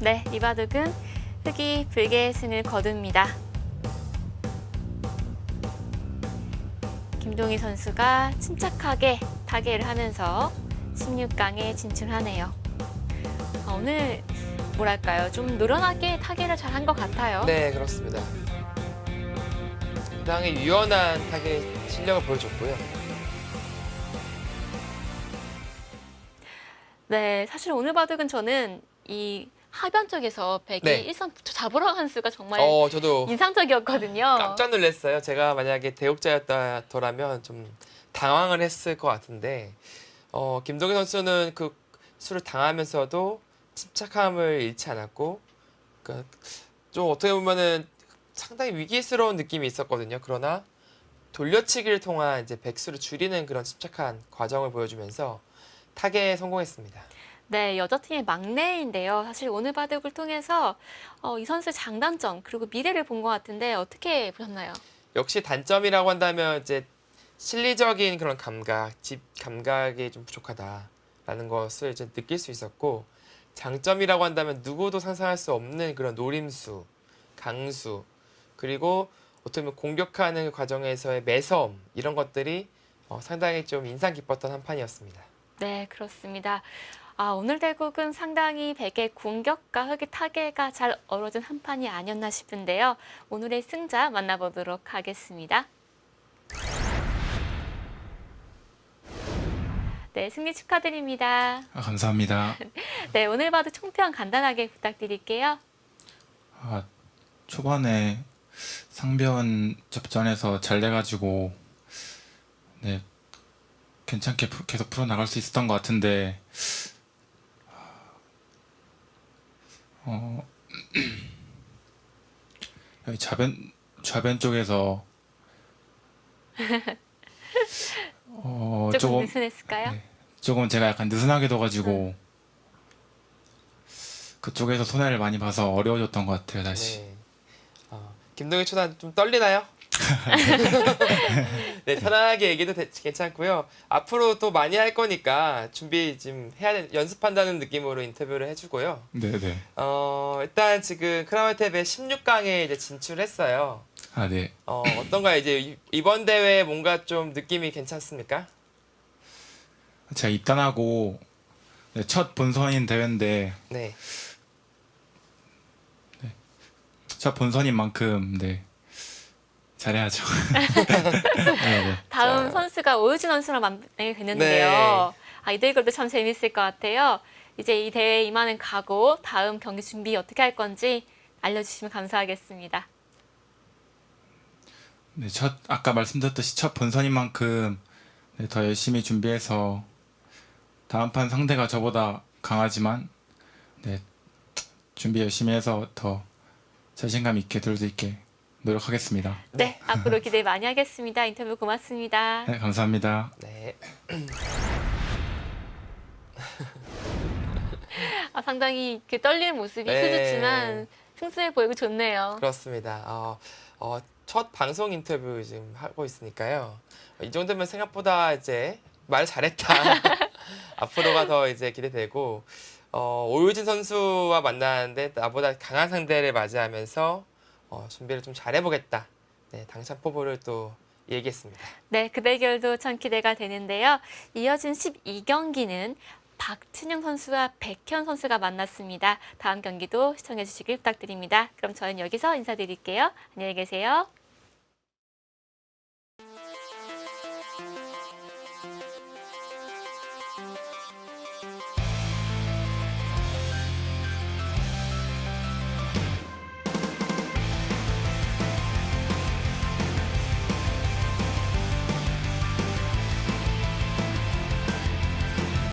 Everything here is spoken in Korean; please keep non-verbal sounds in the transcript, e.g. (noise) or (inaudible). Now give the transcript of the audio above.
네, 이 바둑은 흑이 불개의 승을 거둡니다. 김동희 선수가 침착하게 타개를 하면서 16강에 진출하네요. 아, 오늘 뭐랄까요? 좀 노련하게 타개를 잘 한 것 같아요. 네, 그렇습니다. 상당히 유연한 타겟 실력을 보여줬고요. 네, 사실 오늘 바둑은 저는 이 하변 쪽에서 백이 네. 일선 잡으러 간 수가 정말 어, 저도 인상적이었거든요. 깜짝 놀랐어요. 제가 만약에 대역자였더라면 좀 당황을 했을 것 같은데 어, 김동희 선수는 그 수를 당하면서도 침착함을 잃지 않았고 그러니까 좀 어떻게 보면은 상당히 위기스러운 느낌이 있었거든요. 그러나 돌려치기를 통한 이제 백수를 줄이는 그런 침착한 과정을 보여주면서 타계에 성공했습니다. 네, 여자팀의 막내인데요. 사실 오늘 바둑을 통해서 어, 이 선수의 장단점 그리고 미래를 본 것 같은데 어떻게 보셨나요? 역시 단점이라고 한다면 이제 실리적인 그런 감각, 집 감각이 좀 부족하다라는 것을 이제 느낄 수 있었고 장점이라고 한다면 누구도 상상할 수 없는 그런 노림수, 강수 그리고 어떻게 보면 공격하는 과정에서의 매서움 이런 것들이 어, 상당히 좀 인상 깊었던 한 판이었습니다. 네, 그렇습니다. 아, 오늘 대국은 상당히 백의 공격과 흑의 타개가 잘 어우러진 한 판이 아니었나 싶은데요. 오늘의 승자 만나보도록 하겠습니다. 네, 승리 축하드립니다. 아, 감사합니다. (laughs) 네, 오늘 봐도 총평 간단하게 부탁드릴게요. 아, 초반에 상변 접전에서 잘 돼가지고 네 괜찮게 푸- 계속 풀어 나갈 수 있었던 것 같은데 어 (clears throat) 여기 좌변 좌변 쪽에서 (laughs) 어 조금 조금 느슨했을까요? 네. 조금 제가 약간 느슨하게 둬가지고 그쪽에서 손해를 많이 봐서 어려워졌던 것 같아요 다시. 네. 어, 김동희 초단 좀 떨리나요? (laughs) 네, 편안하게 얘기도 되- 괜찮고요. 앞으로 또 많이 할 거니까 준비 지금 해야 되, 연습한다는 느낌으로 인터뷰를 해주고요. 네 네. 어, 일단 지금 크라운탭의 16강에 이제 진출했어요. 아 네. 어, 어떤가 이제 이- 이번 대회 뭔가 좀 느낌이 괜찮습니까? 제가 입단하고 네, 첫 본선인 대회인데 네. 첫 본선인 만큼 네 잘해야죠. (laughs) 네, 네. 다음 자. 선수가 오유진 선수랑 만나게 됐는데요. 아, 이 대결도 참 재밌을 것 같아요. 이제 이 대회에 임하는 각오, 다음 경기 준비 어떻게 할 건지 알려주시면 감사하겠습니다. 네, 첫 아까 말씀드렸듯이 첫 본선인 만큼 네, 더 열심히 준비해서 다음 판 상대가 저보다 강하지만 네 준비 열심히 해서 더 자신감 있게 들을 수 있게 노력하겠습니다. 네, 앞으로 기대 많이 하겠습니다. 인터뷰 고맙습니다. 네, 감사합니다. 네. (laughs) 아, 상당히 그 떨리는 모습이 네. 수줍지만 승수해 보이고 좋네요. 그렇습니다. 어, 어, 첫 방송 인터뷰 지금 하고 있으니까요. 이 정도면 생각보다 이제 말 잘했다. (laughs) 앞으로가 더 이제 기대되고 어, 오유진 선수와 만나는데 나보다 강한 상대를 맞이하면서 어, 준비를 좀 잘해보겠다. 네, 당찬 포부를 또 얘기했습니다. 네, 그 대결도 참 기대가 되는데요. 이어진 12경기는 박춘영 선수와 백현 선수가 만났습니다. 다음 경기도 시청해 주시길 부탁드립니다. 그럼 저는 여기서 인사드릴게요. 안녕히 계세요.